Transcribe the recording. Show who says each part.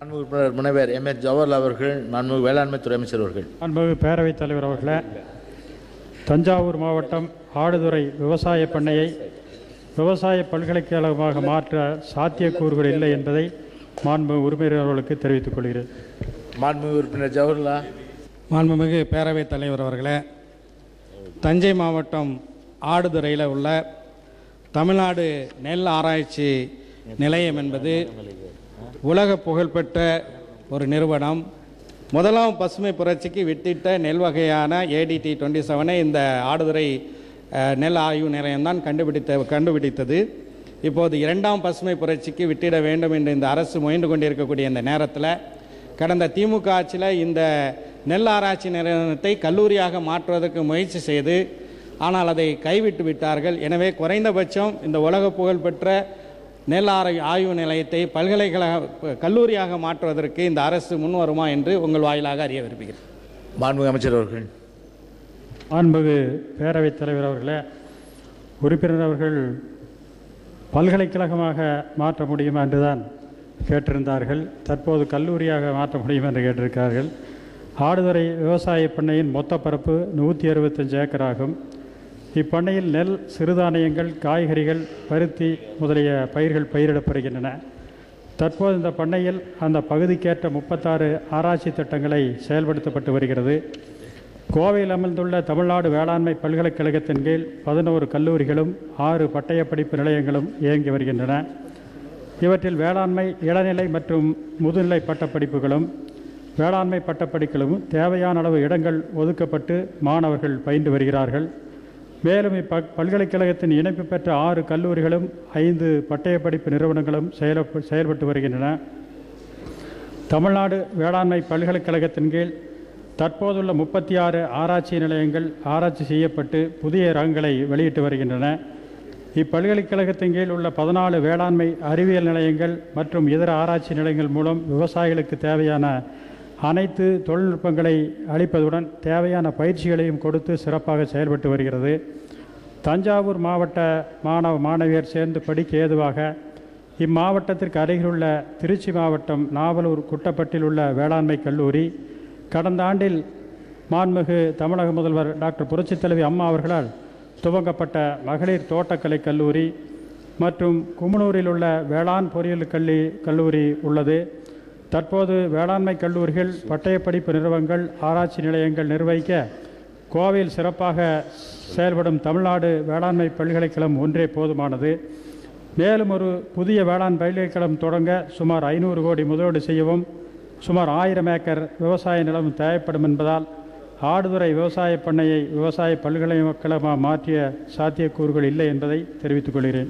Speaker 1: மாண்பு உறுப்பினர் முனைவர் எம் எஸ் ஜவஹர்லால் அவர்கள் மாண்பு வேளாண்மை துறை அமைச்சர் அவர்கள்.
Speaker 2: அன்பு பேரவைத் தலைவர் அவர்களே தஞ்சாவூர் மாவட்டம் ஆடுதுறை விவசாய பண்ணையை விவசாய பல்கலைக்கழகமாக மாற்ற சாத்தியக்கூறுகள் இல்லை என்பதை மாண்பு உரிமையாளர்களுக்கு அவர்களுக்கு தெரிவித்துக் கொள்கிறேன்.
Speaker 1: மாண்பு உறுப்பினர் ஜவஹர்லால்.
Speaker 3: மாண்புமிகு பேரவைத் தலைவர் அவர்களே தஞ்சை மாவட்டம் ஆடுதுறையில் உள்ள தமிழ்நாடு நெல் ஆராய்ச்சி நிலையம் என்பது உலக புகழ்பெற்ற ஒரு நிறுவனம். முதலாம் பசுமை புரட்சிக்கு வித்திட்ட நெல் வகையான ஏடிடி டுவெண்ட்டி செவனை இந்த ஆடுதுறை நெல் ஆய்வு நிலையம்தான் கண்டுபிடித்த கண்டுபிடித்தது. இப்போது இரண்டாம் பசுமை புரட்சிக்கு விட்டிட வேண்டும் என்று இந்த அரசு முயன்று கொண்டிருக்கக்கூடிய இந்த நேரத்தில் கடந்த திமுக ஆட்சியில் இந்த நெல் ஆராய்ச்சி நிறுவனத்தை கல்லூரியாக மாற்றுவதற்கு முயற்சி செய்து ஆனால் அதை கைவிட்டு விட்டார்கள். எனவே குறைந்தபட்சம் இந்த உலக புகழ்பெற்ற நெல் ஆரை ஆய்வு நிலையத்தை பல்கலைக்கழக கல்லூரியாக மாற்றுவதற்கு இந்த அரசு முன் வருமா என்று உங்கள் வாயிலாக அறிய விரும்புகிறேன்.
Speaker 1: மாண்பு அமைச்சர் அவர்கள்.
Speaker 2: மாண்புமிகு பேரவைத் தலைவர் அவர்களே உறுப்பினர் அவர்கள் பல்கலைக்கழகமாக மாற்ற முடியுமா என்றுதான் கேட்டிருந்தார்கள். தற்போது கல்லூரியாக மாற்ற முடியுமா என்று கேட்டிருக்கிறார்கள் ஆடுதுறை விவசாய பண்ணையின் மொத்த பரப்பு நூற்றி அறுபத்தஞ்சு ஏக்கர் ஆகும் இப்பண்ணையில் நெல் சிறுதானியங்கள் காய்கறிகள் பருத்தி முதலிய பயிர்கள் பயிரிடப்படுகின்றன. தற்போது இந்த பண்ணையில் அந்த பகுதிக்கேற்ற முப்பத்தாறு ஆராய்ச்சி திட்டங்களை செயல்படுத்தப்பட்டு வருகிறது. கோவையில் அமர்ந்துள்ள தமிழ்நாடு வேளாண்மை பல்கலைக்கழகத்தின் கீழ் பதினோரு கல்லூரிகளும் ஆறு பட்டயப்படிப்பு நிலையங்களும் இயங்கி வருகின்றன. இவற்றில் வேளாண்மை இளநிலை மற்றும் முதுநிலை பட்டப்படிப்புகளும் வேளாண்மை பட்டப்படிப்புகளும் தேவையான அளவு இடங்கள் ஒதுக்கப்பட்டு மாணவர்கள் பயின்று வருகிறார்கள். மேலும் இப்பக் பல்கலைக்கழகத்தின் இணைப்பு பெற்ற ஆறு கல்லூரிகளும் ஐந்து பட்டயப்படிப்பு நிறுவனங்களும் செயல செயல்பட்டு வருகின்றன. தமிழ்நாடு வேளாண்மை பல்கலைக்கழகத்தின் கீழ் தற்போதுள்ள முப்பத்தி ஆறு ஆராய்ச்சி நிலையங்கள் ஆராய்ச்சி செய்யப்பட்டு புதிய ரகங்களை வெளியிட்டு வருகின்றன. இப்பல்கலைக்கழகத்தின் கீழ் உள்ள பதினாலு வேளாண்மை அறிவியல் நிலையங்கள் மற்றும் இதர ஆராய்ச்சி நிலையங்கள் மூலம் விவசாயிகளுக்கு தேவையான அனைத்து தொழில்நுட்பங்களை அளிப்பதுடன் தேவையான பயிற்சிகளையும் கொடுத்து சிறப்பாக செயல்பட்டு வருகிறது. தஞ்சாவூர் மாவட்ட மாணவ மாணவியர் சேர்ந்து படிக்க ஏதுவாக இம்மாவட்டத்திற்கு அருகிலுள்ள திருச்சி மாவட்டம் நாவலூர் குட்டப்பட்டில் உள்ள வேளாண்மை கல்லூரி. கடந்த ஆண்டில் மாண்புமிகு தமிழக முதல்வர் டாக்டர் புரட்சித் தலைவி அம்மா அவர்களால் துவங்கப்பட்ட மகளிர் தோட்டக்கலை கல்லூரி மற்றும் குமுனூரில் உள்ள வேளாண் பொறியியல் கல்வி கல்லூரி உள்ளது. தற்போது வேளாண்மை கல்லூரிகள் பட்டயப்படிப்பு நிறுவனங்கள் ஆராய்ச்சி நிலையங்கள் நிர்வகிக்க கோவையில் சிறப்பாக செயல்படும் தமிழ்நாடு வேளாண்மை பல்கலைக்கழகம் ஒன்றே போதுமானது. மேலும் ஒரு புதிய வேளாண் பல்கலைக்கழகம் தொடங்க சுமார் ஐநூறு கோடி முதலீடு செய்யவும் சுமார் ஆயிரம் ஏக்கர் விவசாய நிலம் தேவைப்படும் என்பதால் ஆடுதுறை விவசாய பண்ணையை விவசாய பல்கலைக்கழகமாக மாற்றிய சாத்தியக்கூறுகள் இல்லை என்பதை தெரிவித்துக் கொள்கிறேன்.